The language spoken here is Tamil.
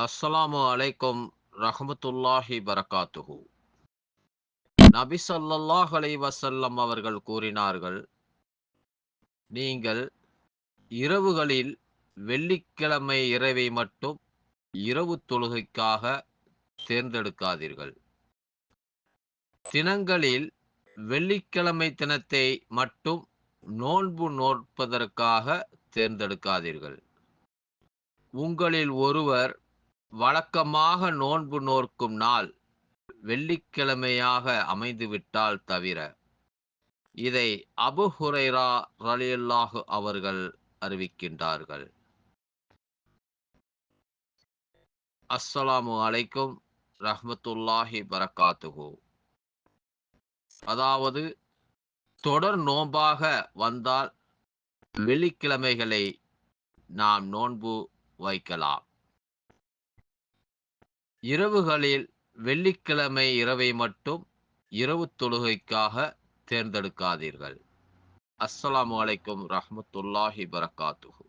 அஸ்ஸலாமு அலைக்கும் ரஹமத்துல்லாஹி பரகாத்துஹு. நபி ஸல்லல்லாஹு அலை வசல்லம் அவர்கள் கூறினார்கள் நீங்கள் இரவுகளில் வெள்ளிக்கிழமை இரவை மட்டும் இரவு தொழுகைக்காக தேர்ந்தெடுக்காதீர்கள். தினங்களில் வெள்ளிக்கிழமை தினத்தை மட்டும் நோன்பு நோற்பதற்காக தேர்ந்தெடுக்காதீர்கள். உங்களில் ஒருவர் வழக்கமாக நோன்பு நோர்க்கும் நாள் வெள்ளிக்கிழமையாக அமைந்துவிட்டால் தவிர இதை அபு ஹுரைரா ரலியல்லாஹு அவர்கள் அறிவிக்கின்றார்கள். அஸ்ஸலாமு அலைக்கும் ரஹமத்துல்லாஹி பரகாத்துஹு அதாவது தொடர் நோன்பாக வந்தால் வெள்ளிக்கிழமைகளை நாம் நோன்பு வைக்கலாம். இரவுகளில் வெள்ளிக்கிழமை இரவை மட்டும் இரவு தொழுகைக்காக தேர்ந்தெடுக்காதீர்கள். அஸ்ஸலாமு அலைக்கும் ரஹமத்துல்லாஹி பரகாத்துஹு.